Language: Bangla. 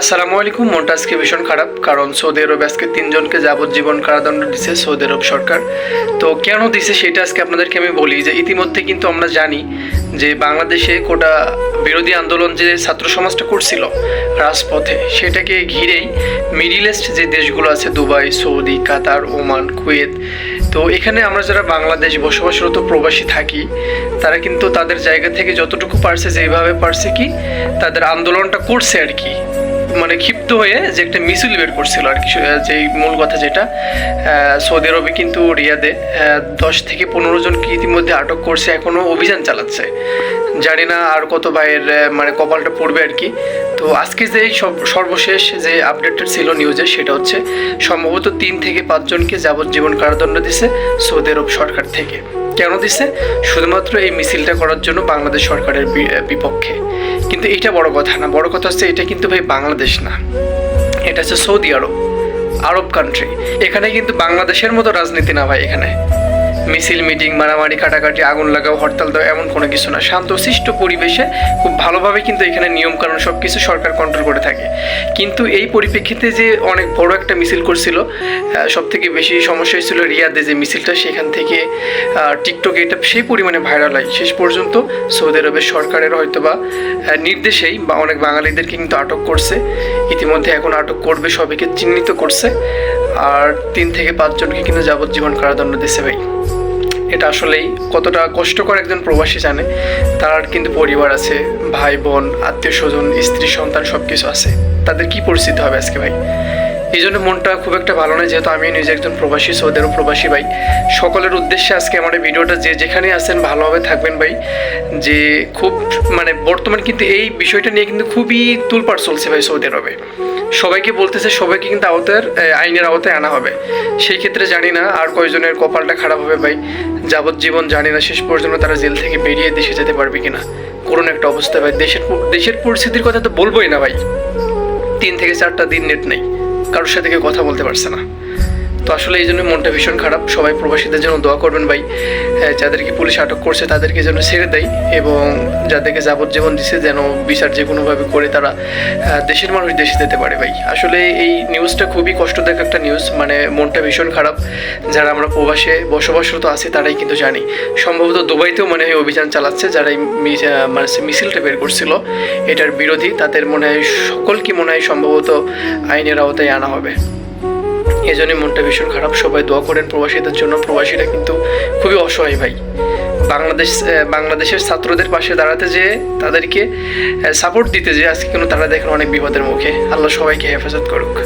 আসসালামু আলাইকুম মনটা আজকে ভীষণ খারাপ, কারণ সৌদি আরব আজকে তিনজনকে যাবজ্জীবন কারাদণ্ড দিছে সৌদি আরব সরকার। তো কেন দিছে সেটা আজকে আপনাদেরকে আমি বলি যে ইতিমধ্যে কিন্তু আমরা জানি যে বাংলাদেশে কোটা বিরোধী আন্দোলন যে ছাত্র সমাজটা করছিল রাজপথে, সেটাকে ঘিরেই মিডিল ইস্ট যে দেশগুলো আছে, Dubai, Saudi, Qatar, Oman, Kuwait, তো এখানে আমরা যারা বাংলাদেশ বসবাসরত প্রবাসী থাকি, তারা কিন্তু তাদের জায়গা থেকে যতটুকু পারছে যেভাবে পারছে কি, তাদের আন্দোলনটা করছে আর কি। মানে ক্ষিপ্ত হয়ে যে একটা মিছিল বের করছিল আর কি যে মূল কথা যেটা সৌদি আরবে কিন্তু রিয়াদে দশ থেকে পনেরো জনকে ইতিমধ্যে আটক করছে এখনও অভিযান চালাচ্ছে। জানি না আর কত ভাইয়ের মানে কপালটা পড়বে আর কি। তো আজকে যে সর্বশেষ যে আপডেটটা ছিল নিউজে, সেটা হচ্ছে সম্ভবত তিন থেকে পাঁচজনকে যাবজ্জীবন কারাদণ্ড দিছে সৌদি আরব সরকার থেকে। কেন দিছে? শুধুমাত্র এই মিছিলটা করার জন্য বাংলাদেশ সরকারের বিপক্ষে। কিন্তু এটা বড় কথা না। বড় কথা হচ্ছে এটা কিন্তু ভাই বাংলাদেশ না। এটা হচ্ছে সৌদি আরব আরব কান্ট্রি এখানে কিন্তু বাংলাদেশের মতো রাজনীতি না ভাই এখানে। মিছিল, মিটিং, মারামারি, কাটাকাটি, আগুন লাগাও, হরতাল দাও, এমন কোনো কিছু না। শান্তশিষ্ট পরিবেশে খুব ভালোভাবে কিন্তু এখানে নিয়মকানুন সব কিছু সরকার কন্ট্রোল করে থাকে। কিন্তু এই পরিপ্রেক্ষিতে যে অনেক বড় একটা মিছিল করছিল সব থেকে বেশি সমস্যা হয়েছিল রিয়াদে যে মিছিলটা, সেখান থেকে টিকটকে এটা সেই পরিমাণে ভাইরাল হয়। শেষ পর্যন্ত সৌদি আরবের সরকারের হয়তো বা নির্দেশেই বা অনেক বাঙালিদেরকে কিন্তু আটক করছে। ইতিমধ্যে এখন আটক করবে, সবাইকে চিহ্নিত করছে। আর তিন থেকে পাঁচজনকে কিন্তু যাবজ্জীবন কারাদণ্ড দিছে ভাই। এটা আসলেই কতটা কষ্টকর একজন প্রবাসী জানে। তার কিন্তু পরিবার আছে, ভাই, বোন, আত্মীয় স্বজন, স্ত্রী, সন্তান সব কিছু আছে। তাদের কি পরিস্থিতি হবে আজকে ভাই? এই জন্য মনটা খুব একটা ভালো নয়, যেহেতু আমি নিজে একজন প্রবাসী, সৌদি আরব প্রবাসী ভাই। সকলের উদ্দেশ্যে আজকে আমার এই ভিডিওটা যে যেখানে আছেন ভালোভাবে থাকবেন ভাই। যে খুব মানে বর্তমান কিন্তু এই বিষয়টা নিয়ে কিন্তু খুবই তুলপাট চলছে ভাই সৌদি আরবে। সবাইকে বলতেছে, সবাইকে কিন্তু আওতার আইনের আওতায় আনা হবে। সেই ক্ষেত্রে জানি না আর কয়জনের কপালটা খারাপ হবে ভাই। যাবজ্জীবন জানি না শেষ পর্যন্ত তারা জেল থেকে বেরিয়ে দেশে যেতে পারবে কিনা। করুন একটা অবস্থা ভাই। দেশের দেশের পরিস্থিতির কথা তো বলবোই না ভাই। তিন থেকে চারটা দিন নেট নেই। কারোর সাথে কথা বলতে পারছে না। তো আসলে এই জন্য মনটা ভীষণ খারাপ। সবাই প্রবাসীদের জন্য দোয়া করবেন ভাই। যাদেরকে পুলিশ আটক করছে তাদেরকে যেন ছেড়ে দেয় এবং যাদেরকে যাবজ্জীবন দিছে যেন বিচার যে কোনোভাবে করে তারা দেশের মানুষ দেশে যেতে পারে ভাই। আসলে এই নিউজটা খুবই কষ্টদায়ক একটা নিউজ মানে মনটা ভীষণ খারাপ। যারা আমরা প্রবাসে বসবাসরত আছি তারাই কিন্তু জানি। সম্ভবত দুবাইতেও মনে হয় অভিযান চালাচ্ছে যারা এই মানে মিছিলটা বের করছিল, এটার বিরোধী, তাদের মনে হয় সকলকে মনে হয় সম্ভবত আইনের আওতায় আনা হবে। এই মনটা ভীষণ খারাপ। সবাই দোয়া করেন প্রবাসীদের জন্য। প্রবাসীরা কিন্তু খুবই অসহায় ভাই। বাংলাদেশ বাংলাদেশের ছাত্রদের পাশে দাঁড়াতে যে তাদেরকে সাপোর্ট দিতে যে আজকে কিন্তু তারা দেখেন অনেক বিপদের মুখে। আল্লাহ সবাইকে হেফাজত করুক।